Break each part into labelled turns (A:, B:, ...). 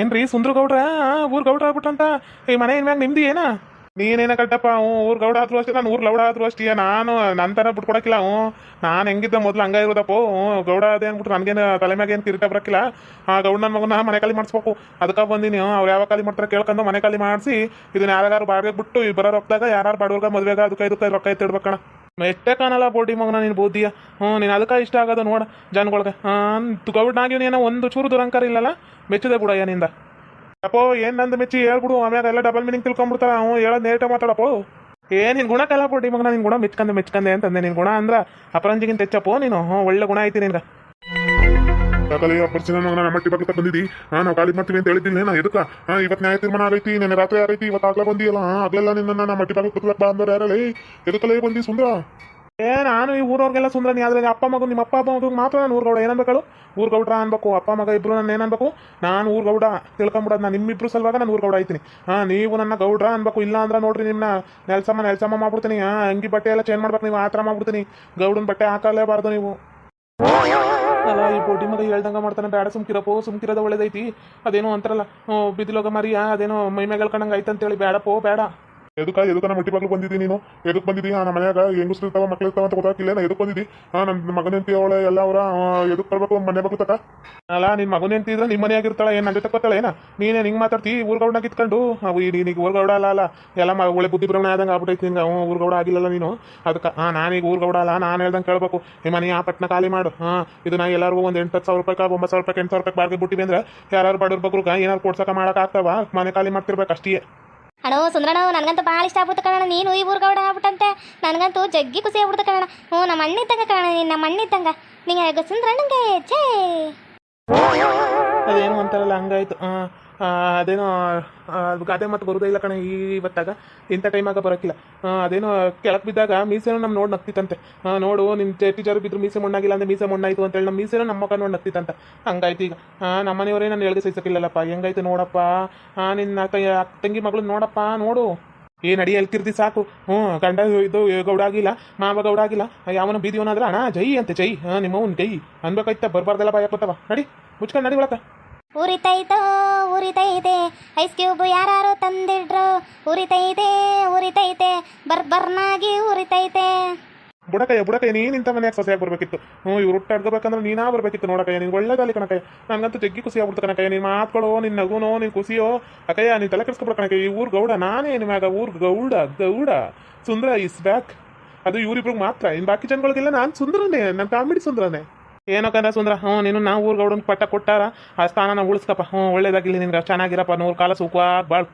A: ಏನ್ರಿ ಸುಂದ್ರ ಗೌಡ್ರ ಊರ್ ಗೌಡ್ರ ಆಗ್ಬಿಟ್ಟಂತ ಈ ಮನೆ ಮ್ಯಾಗ ನಿಮ್ದು ಏನ? ನೀನೇನ ಕಟ್ಟಪ್ಪ ಅವ್ ಊರ್ ಗೌಡ ಆದ್ರು ಅಷ್ಟೇ, ನಾನು ಊರ್ ಲೌಡ ಆದ್ರು ಅಷ್ಟೇ, ನಾನು ನನ್ನ ಥರ ಬಿಟ್ಕೊಡಕಿಲ್ಲ ಅವ್ ನಾನು ಹೆಂಗಿದ್ದ ಮೊದ್ಲು ಹಂಗ ಇರೋದಪ್ಪ ಗೌಡ ಅದೇ ಅಂದ್ಬಿಟ್ಟು ನನಗೇನು ತಲೆ ಮ್ಯಾಗ ಏನು ಕಿರೀಟ ಬರಕಿಲ್ಲ ಆ ಗೌಡ ನನ್ನ ಮಗನ ಮನೆ ಖಾಲಿ ಮಾಡಿಸ್ಬೇಕು. ಅದಕ್ಕೆ ಬಂದಿನಿ ಅವ್ರು ಯಾವ ಖಾಲಿ ಮಾಡ್ತಾರೆ ಕೇಳ್ಕೊಂಡು ಮನೆ ಖಾಲಿ ಮಾಡಿಸಿ, ಇದನ್ನ ಯಾರ್ಯಾರು ಬಾಡಿಗೆ ಬಿಟ್ಟು ಈ ಬರೋ ರೊಕ್ಕದಾಗ ಯಾರು ಬಾಡುವಾಗ ಮದುವೆಗ ಅದಕ್ಕೆ ಇದಕ್ಕೆ ರೊಕ್ಕ ಎತ್ತಿಡ್ಬೇಕಣ. ಎಷ್ಟೇ ಕಾಣಲ್ಲ ಬೋಡಿ ಮಗನ ನೀನು ಬೋದಿಯಾ ಹ್ಞೂ ನೀನು ಅದಕ್ಕೆ ಇಷ್ಟ ಆಗೋದು ನೋಡ ಜನಗಳ್ಗೆ ಹಾಂ ಗೌಡ್ನಾಗಿ ನೀನು ಒಂದು ಚೂರು ದುರಂಕಾರ ಇಲ್ಲಲ್ಲ? ಮೆಚ್ಚಿದೆ ಬಿಡ ಏನಿಂದ ಅಪ್ಪೋ, ಏನು ನಂದು ಮೆಚ್ಚಿ ಹೇಳ್ಬಿಡು, ಆಮ್ಯಾಗ ಎಲ್ಲ ಡಬಲ್ ಮೀನಿಂಗ್ ತಿಳ್ಕೊಂಬಿಡ್ತಾರ. ಅವ್ನು ಹೇಳೋದು ನೇರಿಟ ಮಾತಾಡಪ್ಪೋ. ಏ, ನಿನ್ ಗುಣ ಕಲ್ಲ ಬೋಡಿ ಮಗನ, ನಿನ್ ಗುಣ ಮೆಚ್ಕಂದೆ ಮೆಚ್ಕಂದೆ ಅಂತಂದೆ. ನಿನ್ ಗುಣ ಅಂದ್ರ ಅಪರಂಜಿಗಿಂತ ಹೆಚ್ಚಪ್ಪೋ ನೀನು. ಹ್ಞೂ, ಒಳ್ಳೆ ಗುಣ ಐತಿ ನಿನ್ಗ.
B: ಸಕಲ ಪರಿಚಯ ನಮ್ಮ ಮಟ್ಟಿ ಬಗ್ಗೆ ಬಂದಿದ್ದಿ ಹಾ ನಾವು ಕಾಲಿಗೆ ಮಾಡ್ತೀವಿ ಅಂತ ಹೇಳಿದ್ದೀನಿ ನಾ ಎದಕ್ಕ? ಹಾ ಇವತ್ತು ನ್ಯಾಯ ತೀರ್ಮಾನ ಆಗೈತಿ, ನೆನ್ನೆ ರಾತ್ರಿ ಆಗೈತಿ ಇವತ್ತು ಆಗ್ಲೇ ಬಂದಿಯಲ್ಲ? ಹಾ ಆಗ್ಲೆಲ್ಲ ನಿನ್ನ ನಮ್ಮ ಮಟ್ಟಿ ಬಗ್ಗೆ ಕುತ್ಲಕ್ಕ ಬಾ ಅಂದ್ರೆ ಎದಕ್ಕಲೇ ಬಂದಿ ಸುಂದ್ರ?
A: ಏ, ನಾನು ಈ ಊರವ್ರಿಗೆಲ್ಲ ಸುಂದ್ರ, ನೀ ಆದ್ರೆ ಅಪ್ಪ ಮಗು, ನಿಮ್ಮ ಅಪ್ಪ ಮಗು, ಮಾತ್ರ ನಾನು ಊರ್ಗೌಡ ಏನನ್ಬೇಕು ಊರ್ಗೌಡ್ರ ಅನ್ಬೇಕು, ಅಪ್ಪ ಮಗ ಇಬ್ರು ನನ್ನ ಏನನ್ಬೇಕು? ನಾನು ಊರ್ಗೌಡ, ತಿಳ್ಕೊಂಬಿಡೋದು ನಾನು ನಿಮ್ಮಿಬ್ರು ಸಲುವಾಗ ನಾನು ಊರ್ಗೌಡ ಆಯ್ತೀನಿ. ಹಾ ನೀವು ನನ್ನ ಗೌಡ್ರ ಅನ್ಬೇಕು, ಇಲ್ಲ ಅಂದ್ರೆ ನೋಡ್ರಿ ನಿಮ್ಮ ನೆಲ್ಸಮ್ಮ ನೆಲ್ಸಮ್ಮ ಮಾಡ್ಬಿಡ್ತೀನಿ. ಹಾ ಅಂಗಿ ಬಟ್ಟೆ ಎಲ್ಲ ಚೇಂಜ್ ಮಾಡ್ಬೇಕು, ನೀವು ಆ ಥರ ಮಾಡ್ಬಿಡ್ತೀನಿ. ಗೌಡನ ಬಟ್ಟೆ ಹಾಕಲೇಬಾರ್ದು ನೀವು. ಅಲ್ಲ, ಈ ಬೋಟಿ ಮಗ ಹೇಳ್ದಂಗ ಮಾಡ್ತಾನೆ, ಬೇಡ ಸುಮ್ಕಿರಪ್ಪೋ ಸುಮ್ಕಿರೋದ ಒಳ್ಳೇದೈತಿ. ಅದೇನೋ ಅಂತಾರಲ್ಲ ಬಿದಿಲೋಗ ಮರಿಯ, ಅದೇನೋ ಮೈ ಅಂತ ಐತಂತೇಳಿ ಬೇಡಪ್ಪೋ, ಬೇಡ.
B: ಎದಕ್ಕ ಎದಕ್ಕ ನಮ್ಮ ಮಟ್ಟಿ ಬಾಗ್ಲು ಬಂದಿದ್ದಿ ನೀನು? ಎದಕ್ ಬಂದಿದ್ದಿ ಹಾ, ನಮ್ಮ ಮನ್ಯಾಗ ಹೆಂಗಸ್ರು ಇರ್ತಾವ, ಮಕ್ಳು ಇರ್ತಾವ ಅಂತ ಗೊತ್ತಾಗಿಲ್ಲ ನಾ ಎದಕ್ ಬಂದಿದ್ದಿ ಹಾ ನನ್ನ ಮಗನಂತಿ ಅವಳ, ಎಲ್ಲ ಅವರ ಎದಕ್ ಬರ್ಬೇಕು? ಮನೆ ಬಗ್ಗೆ ತಕ
A: ಅಲ್ಲ, ನಿನ್ ಮಗನ ಇದ್ರೆ ನಿಮ್ಮ ಮನೆಯಾಗಿರ್ತಾಳೆ ಏನು ನನ್ನ ಜೊತೆ ಏನ? ನೀನೇ ಮಾತಾಡ್ತಿ ಊರ್ಗೌಡನ ಕಿತ್ಕೊಂಡು? ಅವು ನೀನೀಗ ಊರ್ಗೌಡ ಅಲ್ಲ ಅಲ್ಲ. ಎಲ್ಲ ಒಳ್ಳೆ ಬುದ್ಧಿ ಭ್ರಮಣ ಆದಂಗೆ ಆಗ್ಬಿಟ್ಟೈತಿ ನಿಂಗೆ. ಅವ್ನು ಊರ್ಗೌಡ ಆಗಿಲ್ಲಲ್ಲ ನೀನು. ಅದಕ್ಕೆ, ಹಾ ನಾನೀಗ ಊರ್ಗೌಡ ಅಲ್ಲ, ನಾನು ಹೇಳ್ದಂಗೆ ಕೇಳಬೇಕು. ಈ ಮನೆ ಆ ಪಟ್ನ ಖಾಲಿ ಮಾಡು. ಹಾಂ, ಇದು ನಾ ಎಲ್ಲರಿಗೂ ಒಂದು ಎಂಟು ಸಾವಿರ ರೂಪಾಯಿ ಒಂಬತ್ತು ಸಾವಿರ ರೂಪಾಯಿ ಎಂಟು ಸಾವಿರ ರೂಪಾಯಿ ಬಾಡಿಗೆ ಬಿಟ್ಟಿವಿ ಅಂದ್ರೆ ಯಾರು ಬಡವ್ರ ಬಗ್ಗೆ ಏನಾರು ಕೊಡ್ಸಕ್ಕೆ ಮಾಡೋಕ್ಕಾಗ್ತಾವ ಮನೆ ಖಾಲಿ ಮಾಡ್ತಿರ್ಬೇಕು ಅಷ್ಟೇ.
C: ಅಣ್ಣೋ ಸುಂದ್ರಣ್ಣ, ನನಗಂತೂ ಭಾಳ ಇಷ್ಟ ಆಗ್ಬಿಡ್ತು ಕಣ ನೀನು ಈ ಊರ್ಗೌಡ ಆಗ್ಬಿಟ್ಟಂತೆ. ನನಗಂತೂ ಜಗ್ಗಿ ಖುಷಿ ಆಗ್ಬಿಡ್ತು ಕಣ ಹ್ಞೂ, ನಮ್ಮ ಅಣ್ಣ ಇದ್ದಂಗ ಕಣ ನೀನು ನಮ್ಮ ಅಣ್ಣ ಇದ್ದಂಗ. ನಿಂಗೆ ಸುಂದ್ರಣ್ಣಂಗೆ, ಛೇ.
A: ಅದೇನು ಅಂತಾರಲ್ಲ ಹಂಗಾಯ್ತು. ಹಾಂ ಅದೇನೋ ಗಾದೆ ಮತ್ತು ಬರೋದೇ ಇಲ್ಲ ಕಣ ಈ ಇವತ್ತಾಗ ಇಂಥ ಟೈಮಾಗ ಬರೋಕ್ಕಿಲ್ಲ ಅದೇನೋ ಕೆಳಕ್ಕೆ ಬಿದ್ದಾಗ ಮೀಸೆನೂ ನಮ್ಮ ನೋಡಿ ನಗ್ತಿತ್ತಂತೆ. ನೋಡು ನಿನ್ನ ಟೀಚರ್ ಬಿದ್ರು ಮೀಸೆ ಮಣ್ಣಾಗಿಲ್ಲ ಅಂದ್ರೆ ಮೀಸೆ ಮಣ್ಣಾಯ್ತು ಅಂತೇಳಿ ನಮ್ಮ ಮೀಸೆನೂ ನಮ್ಮ ಮಕ್ಕ ನೋಡಿ ನಗ್ತಿತ್ತಂತ. ಹಂಗಾಯ್ತು ಈಗ. ಹಾಂ ನಮ್ಮ ಮನೆಯವರೇ ನಾನು ಹೇಳ್ಗೆ ಸಹಿಸಕ್ಕಿಲ್ಲಲ್ಲಪ್ಪ. ಹೆಂಗಾಯ್ತು ನೋಡಪ್ಪ? ನಿನ್ನ ಕೈ ಅಕ್ಕ ತಂಗಿ ಮಗಳು ನೋಡಪ್ಪ, ನೋಡು. ಏನು ಅಡಿ ಎಲ್ಕಿರ್ತಿ ಸಾಕು. ಹ್ಞೂ, ಗಂಡ ಇದು ಗೌಡ ಆಗಿಲ್ಲ ಮಾವ ಗೌಡ ಆಗಿಲ್ಲ ಯಾವನ ಬೀದಿಯವನಾದ್ರೆ, ಅಣ್ಣ, ಜೈ ಅಂತೆ, ಜೈ. ಹಾಂ ನಿಮ್ಮವನ್ ಜೈ ಅನ್ಬೇಕಾಯ್ತ, ಬರಬಾರ್ದಲ್ಲ ಬಾಯ್ ಹಾಕೋತಾವ ನಡಿ ಮುಚ್ಕೊಂಡು ನಡಿ
C: ಉರಿತೈತೆ ಐಸ್ ಕ್ಯೂಬ್ ಯಾರು ತಂದಿಡ್ರು ಉರಿತೈತೆ ಉರಿತೈತೆ, ಬರ್ಬರ್ನಾಗಿ ಉರಿತೈತೆ.
A: ಬುಡಕಯ್ಯ ಬುಡಕಯ್ಯ, ನೀನು ಇಂಥ ಮನೆಯಾಗ ಸೊಸೆಯಾಗಿ ಬರ್ಬೇಕಿತ್ತು? ಹ್ಞೂ, ಇವ್ರು ಹುಟ್ಟಾಡ್ಕೋಬೇಕಂದ್ರೆ ನೀನಾ ಬರ್ಬೇಕಿತ್ತು ನೋಡಕಯ್ಯ? ನಿನ್ ಒಳ್ಳೆ ಗಾಲಿ ಕಣಕಯ್ಯ. ನನಗಂತೂ ಜಗ್ಗಿ ಖುಷಿ ಆಗ್ಬಿಡ್ತು ಕಣಕಯ್ಯ. ನೀನ್ ಮಾತುಗಳು ನಿನ್ನ ನಗುನೋ ನಿನ್ನ ಖುಷಿಯೋ ಅಕಯ್ಯ ನೀನ್ ತಲೆ ಕೆಡಿಸ್ಕೊಬಿಡ ಕಣಕಯ್ಯ. ಈ ಊರ್ ಗೌಡ ನಾನೇ ನಿಮ್ಯಾಗ ಊರ್ Gowda Gowda. Sundara is back. ಅದು ಇವ್ರಿಬ್ರಿಗೆ ಮಾತ್ರ. ಇನ್ ಬಾಕಿ ಜನಗಳಿಗೆಲ್ಲ ನಾನು ಸುಂದರನೇ. ನನ್ ಕಾಮಿಡಿ ಸುಂದರನೇ. ಏನೋ ಕಂದ್ರೆ ಸುಂದ್ರ, ಹ್ಞೂ, ನೀನು ನಾವು ಊರು ಗೌಡನ ಪಟ್ಟ ಕೊಟ್ಟಾರ, ಆ ಸ್ಥಾನನ ಉಳಿಸ್ಕಪ್ಪ, ಹ್ಞೂ ಒಳ್ಳೇದಾಗಿಲ್ಲ ನಿನ್ಗೆ ಚೆನ್ನಾಗಿರಪ್ಪ, ನೂರು ಕಾಲ ಸುಖ, ಬಾಳ್.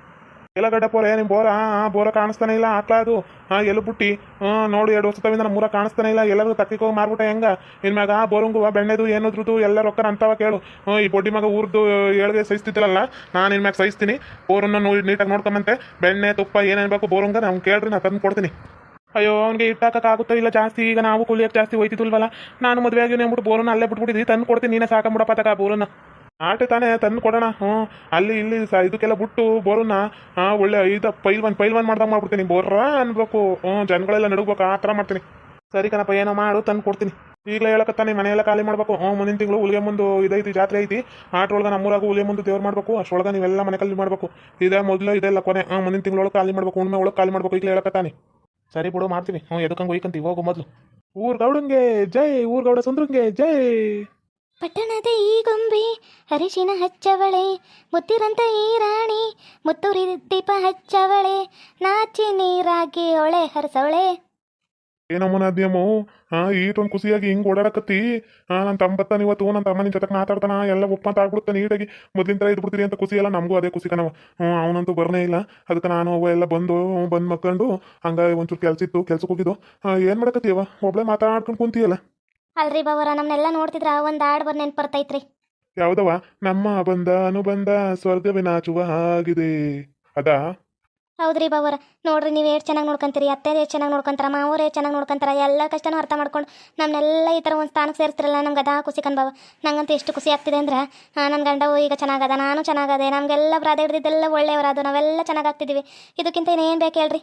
A: ಎಲ್ಲ ಗಡ್ಡ ಪೋರ ನಿಮ್ಮ ಬೋರ ಬೋರ ಕಾಣಿಸ್ತಾನೆ ಇಲ್ಲ ಹಾಕ್ಲಾ ಅದು. ಹಾಂ ಎಲ್ಲಿ ಬುಟ್ಟಿ, ಹ್ಞೂ, ನೋಡಿ, ಎರಡು ವರ್ಷದಿಂದ ಮೂರ ಕಾಣಿಸ್ತಾನೆ ಇಲ್ಲ ಎಲ್ಲರೂ ತಕ್ಕಿಗೆ ಹೋಗಿ? ಮಾರ್ಬಿಟ್ಟೆ ಹೆಂಗ ಆ ಬೋರಂಗು ಬೆಣ್ಣೆದು ಏನದ್ರದ್ದು ಎಲ್ಲ ರೊಕ್ಕ ಅಂತವ ಕೇಳು. ಹ್ಞೂ, ಈ ಬೊಡ್ಡಿ ಮಗ ಊರ್ದು ಏಳಿಗೆ ಸಹಿಸ್ತಿದ್ರಲ್ಲ ನಾನು ನಿನ್ ಮ್ಯಾಗ ಸಹಿಸ್ತೀನಿ. ಬೋರನ್ನು ನೀಟಾಗಿ ನೋಡ್ಕೊಂಬಂತೆ. ಬೆಣ್ಣೆ, ತುಪ್ಪ, ಏನೇನು ಬೇಕು ಬೋರಂಗ ನಾವು ಕೇಳ್ರಿ ನಾನು ತಂದು ಕೊಡ್ತೀನಿ. ಅಯ್ಯೋ, ಅವ್ನಿಗೆ ಇಟ್ಟಾಕಕ್ಕಾಗುತ್ತೋ ಇಲ್ಲ ಜಾಸ್ತಿ, ಈಗ ನಾವು ಕೂಲಿಯಕ್ಕೆ ಜಾಸ್ತಿ ಹೋಯ್ತಿದ್ವಲ್ಲ ನಾನು ಮದುವೆ ಆಗಿ ಅಂದ್ಬಿಟ್ಟು ಬೋರನ್ನ ಅಲ್ಲೇ ಬಿಟ್ಬಿಟ್ಟಿದ್ವಿ. ತಂದು ಕೊಡ್ತೀನಿ, ನೀನೇ ಸಾಕಂಬಿಡಪ್ಪ ತಗ ಬೋಲನ್ನ. ಆಟ ತಾನೇ, ತಂದು ಕೊಡೋಣ. ಹ್ಞೂ, ಅಲ್ಲಿ ಇಲ್ಲಿ ಸ ಇದಕ್ಕೆಲ್ಲ ಬಿಟ್ಟು ಬೋರನ್ನ ಒಳ್ಳೆ ಇದು ಪೈಲ್ವನ್ ಪೈಲ್ವನ್ ಮಾಡ್ದಂಗೆ ಮಾಡ್ಬಿಡ್ತೀನಿ. ಬೋರ್ರ ಅನ್ಬೇಕು. ಹ್ಞೂ, ಜನಗಳೆಲ್ಲ ನಡುಗ್ಬೇಕು, ಆ ಥರ ಮಾಡ್ತೀನಿ. ಸರಿ ಕಣಪ್ಪ, ಏನೋ ಮಾಡು, ತಂದು ಕೊಡ್ತೀನಿ. ಈಗಲೇ ಹೇಳಕತ್ತಾನೆ ಮನೆಯೆಲ್ಲ ಖಾಲಿ ಮಾಡ್ಬೇಕು. ಹ್ಞೂ, ಮುಂದಿನ ತಿಂಗಳು ಉಳಿಗೆ ಮುಂದೆ ಇದೈತಿ, ಜಾತ್ರೆ ಐತಿ. ಆಟೊಳಗೆ ನಮ್ಮೂರಾಗ ಉಳಿಗೆ ಮುಂದೆ ದೇವ್ರು ಮಾಡಬೇಕು. ಅಷ್ಟೊಳಗೆ ನೀವೆಲ್ಲ ಮನೆ ಖಾಲಿ ಮಾಡಬೇಕು. ಇದೇ ಮೊದಲು, ಇದೆಲ್ಲ ಕೊನೆ. ಹಾಂ ಮುಂದಿನ ತಿಂಗಳೊಳಗೆ ಖಾಲಿ ಮಾಡಬೇಕು. ಹುಣ್ಮೆ ಒಳಗೆ ಖಾಲಿ ಮಾಡಬೇಕು. ಈಗಲೇ ಹೇಳಕತ್ತಾನೆ. ಸರಿ ಬಿಡು ಮಾಡ್ತೀವಿ ಹ್ಞೂ ಎದಕ್ಕಂಗೆ ಒಯ್ಕಂತೀವಿ ಹೋಗು ಮೊದಲು. ಊರ್ ಗೌಡಂಗೆ ಜೈ ಊರ್ ಗೌಡ ಸುಂದ್ರಂಗೆ ಜೈ.
C: ಪಟ್ಟಣದ ಈ ಗೊಂಬೆ, ಅರಿಶಿನ ಹಚ್ಚವಳೆ, ಮುತ್ತಿರಂತ ಈ ರಾಣಿ, ಮುತ್ತುರಿ ದೀಪ ಹಚ್ಚವಳೆ, ನಾಚಿ ನೀರಾಗಿ ಒಳೆ ಹರಸವಳೆ.
B: ಏನಮ್ಮನ ಆ ಹಾ ಈಟೊಂದು ಖುಷಿಯಾಗಿ ಹಿಂಗ್ ಓಡಾಡಕತ್ತಿ. ಹಾ ನನ್ನ ತಂಬತ್ತಾನ ಇವತ್ತು ನನ್ನ ತಮ್ಮನ ಜೊತೆ ಮಾತಾಡ್ತಾನ ಎಲ್ಲ ಒಪ್ಪ ಅಂತ ಆಗ್ಬಿಡುತ್ತೆ ನೀಟಾಗಿ. ಮೊದ್ಲಿನ ಥರ ಇದ್ಬಿಡ್ತೀರಿ ಅಂತ ಖುಷಿ ಎಲ್ಲ ನಮಗೂ ಅದೇ ಖುಷಿ ಕಣವ ಹ್ಞೂ ಅವನಂತೂ ಬರನೇ ಇಲ್ಲ. ಅದಕ್ಕೆ ನಾನು ಅವ ಎಲ್ಲ ಬಂದು ಬಂದು ಮಕ್ಕೊಂಡು ಹಂಗ ಒಂಚೂರು ಕೆಲ್ಸ ಇತ್ತು ಕೆಲ್ಸಕ್ಕೆ ಹೋಗಿದ್ದು. ಹಾ ಏನು ಮಾಡಕತ್ತೀವ ಒಬ್ಳೆ ಮಾತಾಡ್ಕೊಂಡು ಕುಂತೀಯಲ್ಲ.
C: ಅಲ್ರಿ ಬಾವರ ನಮ್ಮನ್ನೆಲ್ಲ ನೋಡ್ತಿದ್ರ ಒಂದು ಹಾಡು ಬರ್ ನೆನ್ಪು ಬರ್ತೈತ್ರಿ.
B: ಯಾವ್ದವ ನಮ್ಮ ಬಂದ ಅನುಬಂಧ ಸ್ವರ್ಗವೇ ನಾಚುವ ಆಗಿದೆ ಅದಾ?
C: ಹೌದ್ರಿ ಬಾವರ. ನೋಡ್ರಿ ನೀವು ಎಷ್ಟು ಚೆನ್ನಾಗಿ ನೋಡ್ಕೊಂತೀರಿ ಅತ್ತೆ ಎಷ್ಟು ಚೆನ್ನಾಗಿ ನೋಡ್ಕೊಂತಾರ, ಮಾವರೇ ಚೆನ್ನಾಗಿ ನೋಡ್ಕೊಂತಾರ, ಎಲ್ಲ ಕಷ್ಟನೂ ಅರ್ಥ ಮಾಡ್ಕೊಂಡು ನಮ್ಮನ್ನೆಲ್ಲ ಈ ಥರ ಒಂದು ಸ್ಥಾನಕ್ಕೆ ಸೇರಿಸ್ತಿರಲ್ಲ ನಮ್ಗೆ ಅದಾ ಖುಷಿ ಕಣ್ ಬಾವ. ನಂಗಂತೂ ಎಷ್ಟು ಖುಷಿ ಆಗ್ತಿದೆ ಅಂದ್ರೆ ನನ್ನ ಗಂಡ ಈಗ ಚೆನ್ನಾಗದ, ನಾನು ಚೆನ್ನಾಗದೆ, ನಮಗೆಲ್ಲ ಪ್ರಾದ ಹಿಡ್ದಿದ್ದೆಲ್ಲ ಅದು, ನಾವೆಲ್ಲ ಚೆನ್ನಾಗಾಗ್ತಿದ್ದೀವಿ ಇದಕ್ಕಿಂತ ಇನ್ನೇನು ಬೇಕು ಹೇಳ್ರಿ?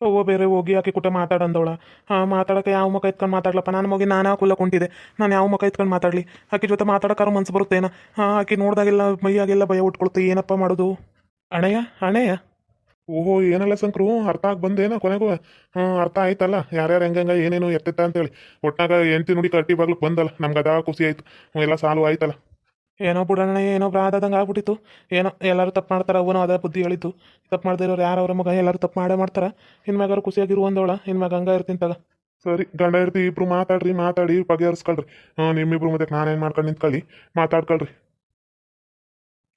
A: ಅವ್ವ ಬೇರೆ ಹೋಗಿ ಆಕೆ ಕೂಟ ಮಾತಾಡಂದವಳ. ಹಾಂ ಮಾತಾಡೋಕೆ ಯಾವ ಮುಖ ಎತ್ಕೊಂಡು ಮಾತಾಡ್ಲಪ್ಪ? ನಾನು ಹೋಗಿ ನಾನು ಕುಲ್ಲ ಕುಂಟಿದೆ ನಾನು ಯಾವ ಮುಖ ಎತ್ಕೊಂಡು ಮಾತಾಡಲಿ? ಆಕೆ ಜೊತೆ ಮಾತಾಡಕರು ಮನ್ಸು ಬರುತ್ತೇನ? ಹಾಂ, ಆಕೆ ನೋಡಿದಾಗೆಲ್ಲ ಮೈಯಾಗೆಲ್ಲ ಭಯ ಉಟ್ಕೊಳ್ತು ಏನಪ್ಪ ಮಾಡೋದು? ಅಣಯ್ಯ ಅಣಯ್ಯ.
B: ಓಹೋ ಏನಲ್ಲ ಸಂಕ್ರು ಅರ್ಥ ಆಗಿ ಬಂದೇನ ಕೊನೆಗೂ? ಹ್ಞೂ ಅರ್ಥ ಆಯ್ತಲ್ಲ. ಯಾರ್ಯಾರು ಹೆಂಗಂಗ ಏನೇನು ಎತ್ತಿತ್ತ ಅಂತೇಳಿ. ಒಟ್ಟಾಗ ಎಂತಿ ನುಡಿ ಕಟ್ಟಿ ಬರ್ಲಿಕ್ಕೆ ಬಂದಲ್ಲ. ನಮ್ಗೆ ಅದಾ ಖುಷಿ ಆಯ್ತು. ಎಲ್ಲ ಸಾಲು ಆಯ್ತಲ್ಲ.
A: ಏನೋ ಬಿಡೋಣ ಏನೋ ಬ್ರಾದಂಗೆ ಆಗ್ಬಿಟ್ಟಿತ್ತು. ಏನೋ ಎಲ್ಲರೂ ತಪ್ಪು ಮಾಡ್ತಾರೆ ಅವನು ಅದೇ ಬುದ್ಧಿ ಹೇಳಿತ್ತು ತಪ್ಪು ಮಾಡ್ದಿರೋರು ಯಾರು ಅವ್ರ ಮಗ? ಎಲ್ಲರೂ ತಪ್ಪು ಮಾಡೇ ಮಾಡ್ತಾರೆ. ಇನ್ಮ್ಯಾಗಾರು ಖುಷಿಯಾಗಿರು ಇನ್ ಮ್ಯಾಗ ಹಂಗ ಇರ್ತೀನಿ ತಗ.
B: ಸರಿ ಗಂಡ ಇರ್ತಿ ಇಬ್ರು ಮಾತಾಡ್ರಿ ಮಾತಾಡಿ ಬಗೆಹರಿಸ್ಕೊಳ್ರಿ. ಹ್ಞೂ ನಿಮ್ಮಿಬ್ರು ಮತ್ತೆ ನಾನೇನು ಮಾಡ್ಕೊಂಡು ನಿಂತ್ಕೊಳ್ಳಿ ಮಾತಾಡ್ಕೊಳ್ರಿ.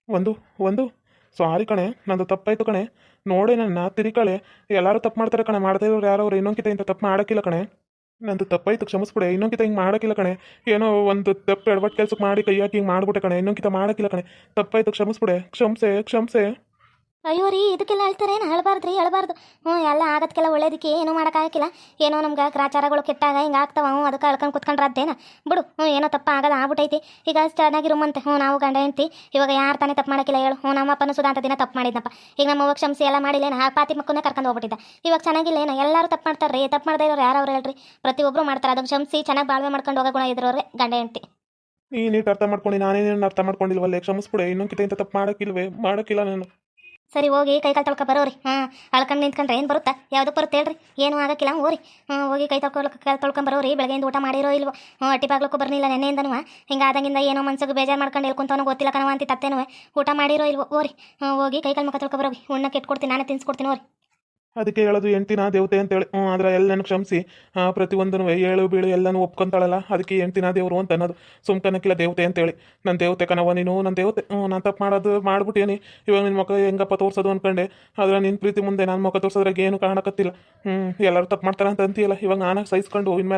A: ಒಂದು ಒಂದು. ಸಾರಿ ಕಣೆ, ನಂದು ತಪ್ಪಾಯ್ತು ಕಣೆ. ನೋಡಿ ನನ್ನ ತಿರಿಕಳೆ, ಎಲ್ಲರೂ ತಪ್ಪು ಮಾಡ್ತಾರೆ ಕಣೆ. ಮಾಡ್ತಾ ಇರೋರು ಯಾರೋ ಅವ್ರು ಇನ್ನೊಂದ್ಕಿತ ಇಂಥ ತಪ್ಪು ಮಾಡೋಕ್ಕಿಲ್ಲ ಕಣೆ. ನಂದು ತಪ್ಪಾಯ್ತು, ಕ್ಷಮಿಸ್ಬಿಡೆ. ಇನ್ನೊಂದ್ಕಿತ ಹಿಂಗೆ ಮಾಡೋಕ್ಕಿಲ್ಲ ಕಣೆ. ಏನೋ ಒಂದು ತಪ್ಪು ಎಡವಟ್ಟು ಕೆಲಸಕ್ಕೆ ಮಾಡಿ ಕೈ ಹಾಕಿ ಹಿಂಗೆ ಮಾಡ್ಬಿಟ್ಟೆ ಕಣೆ. ಇನ್ನೊಂದ್ಕಿತ ಮಾಡೋಕ್ಕಿಲ್ಲ ಕಣೆ. ತಪ್ಪಾಯ್ತು, ಕ್ಷಮಿಸ್ಬಿಡೆ. ಕ್ಷಮಸೆ, ಕ್ಷಮಿಸೆ.
C: ಅಯ್ಯೋ ರೀ, ಇದಕ್ಕೆಲ್ಲ ಅಳ್ತಾರೇನು ಅಳಬಾರ್ದು ರೀ ಅಳಬಾರ್ದು ಹ್ಞೂ, ಎಲ್ಲ ಆಗದಕ್ಕೆಲ್ಲ ಒಳ್ಳೇದಕ್ಕೆ ಏನೂ ಮಾಡೋಕ್ಕಾಗಿಲ್ಲ ಏನೋ ನಮ್ಗೆ ಗ್ರಾಚಾರಗಳು ಕೆಟ್ಟಾಗ ಹಿಂಗೆ ಆಗ್ತಾವ, ಹ್ಞೂ, ಅದಕ್ಕೆ ಅಳ್ಕೊಂಡು ಕುತ್ಕೊಂಡ್ರದ್ದೇನ ಬಿಡು, ಹ್ಞೂ, ಏನೋ ತಪ್ಪ ಆಗದ ಆಗ್ಬಿಟ್ಟೈತಿ. ಈಗ ಚೆನ್ನಾಗಿರುಮಂತೆ ಹ್ಞೂ, ನಾವು ಗಂಡ ಹೆಂಡ್ತಿ, ಇವಾಗ ಯಾರು ತಾನೇ ತಪ್ಪು ಮಾಡೋಕ್ಕಿಲ್ಲ, ಹೇಳು. ಹ್ಞೂ ನಮ್ಮಪ್ಪನ ಸುಧಾ ಅಂತ ದಿನ ತಪ್ಪು ಮಾಡಿದ್ನಪ್ಪ. ಈಗ ನಮ್ಮ ಅವ್ವ ಕ್ಷಮಿಸಿ ಎಲ್ಲ ಏನು ಆ ಪಾತಿ ಮಕ್ಕಳನ್ನ ಕರ್ಕೊಂಡು ಹೋಗ್ಬಿಟ್ಟಿದ್ದ. ಇವಾಗ ಚೆನ್ನಾಗಿಲ್ಲ, ಏನೋ? ಎಲ್ಲರೂ ತಪ್ಪು ಮಾಡ್ತಾರೆ ರೀ ತಪ್ಪು ಮಾಡದೇ ಇರೋರು ಯಾರು ಅವ್ರು ಹೇಳ್ರಿ? ಪ್ರತಿಯೊಬ್ಬರು ಮಾಡ್ತಾರೆ ಅದಕ್ಕೆ ಕ್ಷಮಿಸಿ, ಚೆನ್ನಾಗಿ ಬಾಳ್ವೆ ಮಾಡ್ಕೊಂಡು ಹೋಗೋ ಗುಣ ಇದ್ರವ್ರೆ ಗಂಡ ಹೆಂಡ್ತಿ.
A: ನೀನು ಅರ್ಥ ಮಾಡ್ಕೊಂಡು ನಾನೇನೇನು ಅರ್ಥ ಮಾಡ್ಕೊಂಡಿಲ್ವಲ್ಲೇ? ಕ್ಷಮಿಸ್ಬಿಡೆ ಇನ್ನೊಂದ್ಕಿತ ಇಂಥ ತಪ್ಪು ಮಾಡೋಕ್ಕಿಲ್ವೇ? ಮಾಡೋಕ್ಕಿಲ್ಲ ನಾನು.
C: ಸರಿ, ಹೋಗಿ ಕೈ ಕಾಲು ತೊಳ್ಕೊ ಬರೋರಿ. ಹಾಂ ಅಳ್ಕೊಂಡು ನಿಂತ್ಕೊಂಡ್ರೆ ಏನು ಬರುತ್ತಾ? ಯಾವುದಕ್ಕೆ ಬರುತ್ತೆ ಹೇಳ್ರಿ. ಏನು ಆಗಕ್ಕಿಲ್ಲ ಹೋರಿ. ಹೋಗಿ ಕೈ ತೊಳ್ಕೊಳಕ್ಕೆ ಕಾಲು ತೊಳ್ಕೊಂಡು ಬರೋರಿ. ಬೆಳಗ್ಗೆಯಿಂದ ಊಟ ಮಾಡಿರೋ ಇಲ್ವೋ? ಅಟ್ಟಿ ಬಾಗ್ಲಕ್ಕೂ ಬರ್ನಿಲ್ಲ ನೆನ್ನೆಯಿಂದನೂ. ಹಿಂಗೆ ಆದಂಗಿಂದ ಏನೋ ಮನ್ಸಿಗೆ ಬೇಜಾರು ಮಾಡ್ಕೊಂಡು ಹೇಳ್ಕೊಂತವನು ಗೊತ್ತಿಲ್ಲ ಕಣವ ಅಂತ ತತ್ತೇನು. ಊಟ ಮಾಡಿರೋ ಇಲ್ವೋ? ಹೋರಿ. ಹೋಗಿ ಕೈ ಕಾಲು ಮುಖ ತೊಳ್ಕೊ ಬರೋರಿ ಉಣ್ಣಕ್ಕೆ ಇಟ್ಕೊಡ್ತೀನಿ ನಾನೇ ತಿನ್ಸ್ಕೊಡ್ತೀನಿ, ಹೋರಿ.
A: ಅದಕ್ಕೆ ಹೇಳೋದು ಎಂಟಿನ ದೇವತೆ ಅಂತೇಳಿ. ಹ್ಞೂ ಆದ್ರೆ ಎಲ್ಲನೂ ಕ್ಷಮಿಸಿ ಪ್ರತಿಯೊಂದನ್ನು ಏಳು ಬೀಳು ಎಲ್ಲನೂ ಒಪ್ಕೊಂತಾಳಲ್ಲ, ಅದಕ್ಕೆ ಎಂಟಿನ ದೇವರು ಅಂತ ಅನ್ನೋದು. ಸುಮ್ಕನಕ್ಕಿಲ್ಲ ದೇವತೆ ಅಂತೇಳಿ. ನನ್ನ ದೇವತೆ ಕಣವ ನೀನು ನನ್ನ ದೇವತೆ. ಹ್ಞೂ ನಾನು ತಪ್ಪು ಮಾಡೋದು ಮಾಡ್ಬಿಟ್ಟೇನಿ. ಇವಾಗ ನಿನ್ನ ಮುಖ ಹೆಂಗಪ್ಪ ತೋರಿಸೋದು ಅಂದ್ಕೊಂಡೆ ಆದ್ರೆ ನಿನ್ನ ಪ್ರೀತಿ ಮುಂದೆ ನನ್ನ ಮುಖ ತೋರ್ಸೋದ್ರಾಗ ಏನು ಕಾಣಕತ್ತಿಲ್ಲ. ಹ್ಞೂ ಎಲ್ಲರೂ ತಪ್ಪು ಮಾಡ್ತಾರೆ ಅಂತ ಅಂತೀಯಲ್ಲ. ಇವಾಗ ನಾನಾಗಿ ಸಹಿಸ್ಕೊಂಡು ಇನ್ಮ್ಯಾಗ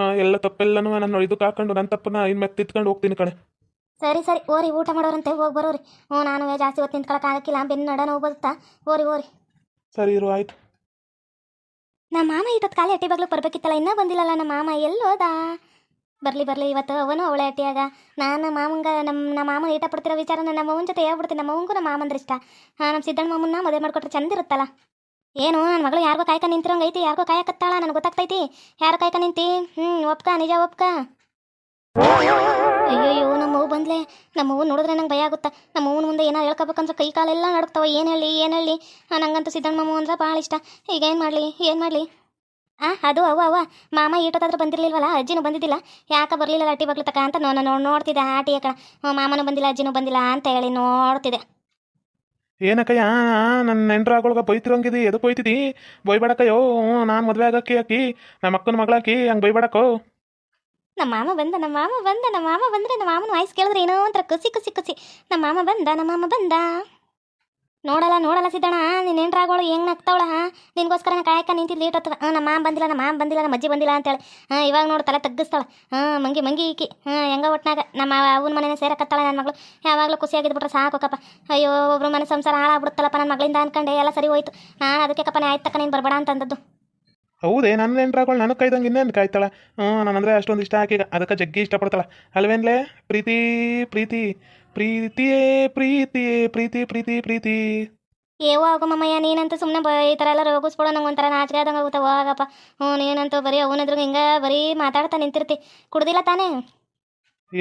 A: ಮ್ಯಾಗ ಎಲ್ಲ ತಪ್ಪೆಲ್ಲನೂ ನಾನು ಇದಕ್ಕೆ ಹಾಕೊಂಡು ನನ್ನ ತಪ್ಪನ್ನ ಇನ್ಮ್ಯಾಗ ತಿತ್ಕೊಂಡು ಹೋಗ್ತೀನಿ ಕಣೆ.
C: ಸರಿ ಸರಿ. ಓರಿ, ಊಟ ಮಾಡೋರಂತೆ. ಹೋಗಿ ಬರೋರಿ. ಹ್ಞೂ ನಾನು ಜಾಸ್ತಿ ಹೊತ್ತು ನಿಂತ್ಕೊಳಕ್ಕೆ ಆಗಕ್ಕಿಲ್ಲ. ಬೆನ್ನು ನಡ ನೋವು ಬರುತ್ತಾ ಓರಿ ಓರಿ.
A: ಸರಿ ಇರು, ಆಯ್ತು.
C: ನಮ್ಮ ಮಾಮ ಇಟ್ಟತ್ತು ಕಾಲಿ ಅಟ್ಟಿ ಬಾಗ್ಲು ಬರ್ಬೇಕಿತ್ತಲ್ಲ, ಇನ್ನೂ ಬಂದಿಲ್ಲಲ್ಲ ನಮ್ಮ ಮಾಮ, ಎಲ್ಲೋದ? ಬರಲಿ ಬರಲಿ, ಇವತ್ತು ಅವನು ಅವಳೆ ಅಟ್ಟಿಯಾಗ. ನಾನು ಮಾಮಂಗ ನಮ್ಮ ನಮ್ಮ ಮಾಮ ಈಟ ಪಡ್ತಿರೋ ವಿಚಾರ ನಮ್ಮ ಅವನ ಜೊತೆ ಹೇಳ್ಬಿಡ್ತೀನಿ ನಮ್ಮ ಅವಂಗೂ ನಮ್ಮ ಮಾಮಂದ್ರೆ ಇಷ್ಟ. ಹಾಂ ನಮ್ಮ ಸಿದ್ದಣ್ಣ ಮಾಮನ್ನ ಮದುವೆ ಮಾಡಿಕೊಟ್ರೆ ಚಂದ ಇರುತ್ತಲ್ಲ. ಏನು ನನ್ನ ಮಗಳು ಯಾರಿಗೋ ಕಾಯ್ಕ ನಿಂತಿರೋಂಗೈತಿ ಯಾರಿಗೋ ಕಾಯಕತ್ತಾಳ, ನನಗೆ ಗೊತ್ತಾಗ್ತೈತಿ. ಯಾರು ಕಾಯ್ಕ ನಿಂತಿ? ಹ್ಞೂ ಒಪ್ಕ, ನಿಜ ಒಪ್ಕ. ಬಂದ್ಲೆ? ನಮ್ಮ ಅವ್ವ ನೋಡಿದ್ರೆ ನಂಗೆ ಭಯ ಆಗುತ್ತೆ? ನಮ್ಮ ಅವ್ವನ ಮುಂದೆ ಏನೋ ಹೇಳ್ಕೊಬೇಕಂದ್ರೆ ಕೈ ಕಾಲೆಲ್ಲ ನಡುಕ್ತಾವ ಏನು ಹೇಳಿ ಏನು ಹೇಳಿ? ನಂಗಂತೂ ಸಿದ್ದಣ್ಣ ಮಾಮ ಅಂದ್ರೆ ಭಾಳ ಇಷ್ಟ. ಈಗ ಏನು ಮಾಡಲಿ ಏನು ಮಾಡಲಿ? ಆ, ಅದು ಅವ ಅವ ಮಾಮ ಈಟೋದಾದ್ರೂ ಬಂದಿರಲಿಲ್ವಲ್ಲ, ಅಜ್ಜಿನೂ ಬಂದಿದ್ದಿಲ್ಲ. ಯಾಕೆ ಬರಲಿಲ್ಲ ಅಟ್ಟಿ ಬಗ್ಲು ತಕ ಅಂತ ನಾನು ನೋಡ್, ನೋಡ್ತಿದ್ದೆ ಆಟಿ ಯಾಕ ಮಾಮನೂ ಬಂದಿಲ್ಲ, ಅಜ್ಜಿನೂ ಬಂದಿಲ್ಲ ಅಂತ ಹೇಳಿ ನೋಡ್ತಿದ್ದೆ.
A: ಏನಕ್ಕಯ್ಯ? ನನ್ನ ನೆಂಟ್ರಾಗೊಳಗ ಬೈತಿರೋಂಗಿದಿ ಎದು ಬೈತಿದಿ? ಬೈಬೇಡಕ್ಕಯ್ಯೋ ನಾನು ಮದುವೆ ಆಗಕ್ಕೆ ಹಾಕಿ ನಮ್ಮ ಅಕ್ಕನ ಮಗಳಾಕಿ, ಹಂಗೆ ಬೈಬೇಡಕ್ಕೋ?
C: ನಮ್ಮ ಮಾಮ ಬಂದ, ನಮ್ಮ ಮಾಮ ಬಂದ, ನಮ್ಮ ಮಾಮ ಬಂದ್ರೆ ನಮ್ಮ ಮಾಮನ ವಾಯ್ಸ್ ಕೇಳಿದ್ರೆ ಏನೋ ಒಂಥರ ಖುಷಿ ಖುಷಿ ಖುಷಿ. ನಮ್ಮ ಮಾಮ ಬಂದ, ನಮ್ಮ ಮಾಮ ಬಂದ. ನೋಡಲ್ಲ ನೋಡಲ್ಲ ಸಿದ್ದಣ್ಣ ನೀನು ಏನ್ರಾಗೋಳು ಹೆಂಗೆ ನಗ್ತಾವಳ, ಹಾಂ? ನಿನ್ಗೋಸ್ಕರ ಕಾಯಕ ನಿಂತಿ ಲೇಟ್ ಹೊತ್ತು ಹಾಂ, ನಮ್ಮ ಮಾಮ ಬಂದಿಲ್ಲ, ನಮ್ಮ ಮಾಮ ಬಂದಿಲ್ಲ, ನಮ್ಮ ಅಜ್ಜಿ ಬಂದಿಲ್ಲ ಅಂತೇಳಿ. ಹಾಂ, ಇವಾಗ ನೋಡು ತಲೆ ತಗ್ಗಿಸ್ತಾಳೆ. ಹಾಂ, ಮಂಗಿ ಮಂಗಿ ಈಕಿ. ಹಾಂ, ಹೆಂಗ ಒಟ್ನಾಗ? ನಮ್ಮ ಅವನ ಮನೆನೇ ಸೇರಕತ್ತಾಳ ನನ್ನ ಮಗಳು. ಯಾವಾಗಲೂ ಖುಷಿಯಾಗಿದ್ಬಿಟ್ರೆ ಸಾಕೋಕಪ್ಪ ಅಯ್ಯೋ, ಒಬ್ರು ಮನೆ ಸಂಸಾರ ಹಾಳಾಗ್ಬಿಡುತ್ತಲ್ಲಪ್ಪ ನನ್ನ ಮಗಳಿಂದ ಅನ್ಕೊಂಡೆ, ಎಲ್ಲ ಸರಿ ಹೋಯ್ತು. ನಾನು ಅದಕ್ಕೆ ಕಪ್ಪನೆ ಆಯ್ತು ನೀನು ಬರಬೇಡ ಅಂತಂದದ್ದು.
A: ಹೌದೇ ನನ್ನ ನೆಂಟ್ರಾಗಳು ನನಗೆ ಕಾಯ್ದಂಗೆ ಇನ್ನೇನು ಕಾಯ್ತಾಳೆ? ಹ್ಞೂ, ನಾನಂದರೆ ಅಷ್ಟೊಂದು ಇಷ್ಟ ಆಕೀಗ ಅದಕ್ಕೆ ಜಗ್ಗಿ ಇಷ್ಟಪಡ್ತಾಳ. ಅಲ್ವೇನ್ಲೇ? ಪ್ರೀತಿ ಪ್ರೀತಿ, ಪ್ರೀತಿಯೇ ಪ್ರೀತಿಯೇ, ಪ್ರೀತಿ ಪ್ರೀತಿ ಪ್ರೀತಿ.
C: ಏವೋ ಆಗೋ ಮಮ್ಮಯ್ಯ ನೀನಂತೂ ಸುಮ್ಮನೆ ಈ ಥರ ಎಲ್ಲ ರೋಗಿಸ್ಬಿಡೋ ನಂಗೆ ಒಂಥರ ನಾಚಿಕೆ ಆದಂಗೆ ಆಗುತ್ತೆ ಹೋಗಪ್ಪ. ಹ್ಞೂ, ನೀನಂತೂ ಬರೀ ಅವನದ್ರಿಗೆ ಹಿಂಗೆ ಬರೀ ಮಾತಾಡ್ತಾ ನಿಂತಿರ್ತಿ. ಕುಡ್ದಿಲ್ಲ ತಾನೇ?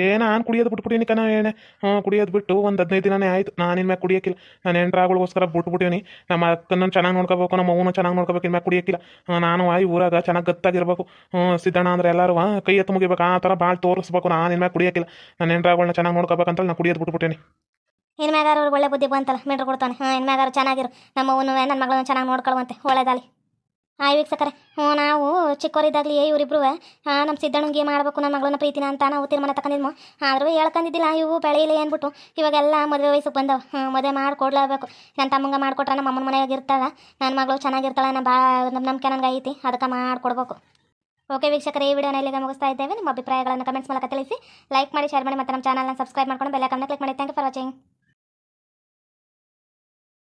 A: ಏ ನಾನು ಕುಡಿಯೋದು ಬಿಟ್ಬಿಟ್ಟಿನಿ ಕಣ ಏನೇ. ಹ್ಞೂ ಕುಡಿಯೋದು ಬಿಟ್ಟು ಒಂದು ಹದಿನೈದು ದಿನನೇ ಆಯ್ತು. ನಾನು ಇನ್ಮ್ಯಾಗ ಕುಡಿಯೋಕ್ಕಿಲ್ಲ ನಾನು ಎಂಟ್ರಾಗಳಿಗೋಸ್ಕರ ಬಿಟ್ಬಿಟ್ಟಿನಿ. ನಮ್ಮ ಅಕ್ಕನ ಚೆನ್ನಾಗಿ ನೋಡ್ಕೋಬೇಕು, ನಮ್ಮ ಅವನು ಚೆನ್ನಾಗಿ ನೋಡ್ಕೋಬೇಕು ಇನ್ಮ್ಯಾಗ ಕುಡಿಯೋಕ್ಕಿಲ್ಲ ನಾನು ಆಯ್ ಊರಾಗ ಚೆನ್ನಾಗಿ ಗತ್ತಾಗಿರ್ಬೇಕು ಹ್ಞೂ ಸಿದ್ದಣ್ಣ ಅಂದ್ರೆ ಎಲ್ಲರೂ ಕೈ ಎತ್ತು ಮುಗಿಬೇಕು. ಆ ಥರ ಭಾಳ ತೋರಿಸ್ಬೇಕು. ನಾನು ಇನ್ಮ್ಯಾಗ ಕುಡಿಯೋಕ್ಕಿಲ್ಲ ನಾನು ಎಂಟ್ರಾಗಳನ್ನ ಚೆನ್ನಾಗಿ ನೋಡ್ಕೋಬೇಕಂತ ನಾನು ಕುಡಿಯೋದು ಬಿಟ್ಬಿಟ್ಟಿನಿ.
C: ಇನ್ಮೇಲೆ ಅವ್ರು ಒಳ್ಳೆ ಬುದ್ಧಿ ಬಂತಲ್ಲ, ಮೀಟ್ರ್ ಕೊಡ್ತಾನೆ. ಹಾಂ ಇನ್ಮ್ಯಾಗಾರ ಚೆನ್ನಾಗಿರು. ನಮ್ಮ ಅವನು ನನ್ನ ಮಗಳನ್ನ ಚೆನ್ನಾಗಿ ನೋಡ್ಕೊಳ್ಳುವಂತೆ ಒಳ್ಳೇದಾಲಿ ಆಯ್ ವೀಕ್ಷಕರ ಹ್ಞೂ ನಾವು ಚಿಕ್ಕವರಿದ್ದಾಗಲಿ ಇವರಿಬ್ರು ಹಾಂ ನಮ್ಮ ಸಿದ್ದಣ್ಣಂಗೆ ಮಾಡಬೇಕು ನನ್ನ ಮಗಳನ್ನ ಪ್ರೀತಿನ ಅಂತ ನಾವು ತೀರ್ಮಾನ ತಗೊಂಡಿದ್ಮು ಆದರೂ ಹೇಳ್ಕೊಂಡಿದ್ದಿಲ್ಲ ಇವು ಬೆಳೆಯಲಿ ಅಂದ್ಬಿಟ್ಟು. ಇವಾಗೆಲ್ಲ ಮದುವೆ ವಯಸ್ಸಿಗೆ ಬಂದವು. ಹಾಂ ಮದುವೆ ಮಾಡಿಕೊಡ್ಲೇಬೇಕು. ನನ್ನ ತಮ್ಮಂಗೆ ಮಾಡಿಕೊಟ್ರೆ ನಮ್ಮ ಅಮ್ಮನ ಮನೆಯಾಗ ಇರ್ತಾಳೆ. ನನ್ನ ಮಗಳು ಚೆನ್ನಾಗಿರ್ತಾಳೆ, ನಾನು ಭಾಳ ನಮ್ಮ ನಂಬಿಕೆ ನನಗೆ ಐತಿ, ಅದಕ್ಕೆ ಮಾಡಿಕೊಡ್ಬೇಕು. ಓಕೆ ವೀಕ್ಷಕರೇ, ಈ ವಿಡಿಯೋನ ಇಲ್ಲಿಗೆ ಮುಗಿಸ್ತಾ ಇದ್ದೇವೆ. ನಿಮ್ಮ ಅಭಿಪ್ರಾಯಗಳನ್ನು ಕಮೆಂಟ್ಸ್ ಮೂಲಕ ತಿಳಿಸಿ, ಲೈಕ್ ಮಾಡಿ, ಶೇರ್ ಮಾಡಿ, ಮತ್ತು ನಮ್ಮ ಚಾನಲ್ನ ಸಬ್ಸ್ಕ್ರೈಬ್ ಮಾಡ್ಕೊಂಡು ಬೆಲ್ಲ ಕಮ್ಮಿ ಕ್ಲಿಕ್ ಮಾಡಿ. Thank you for watching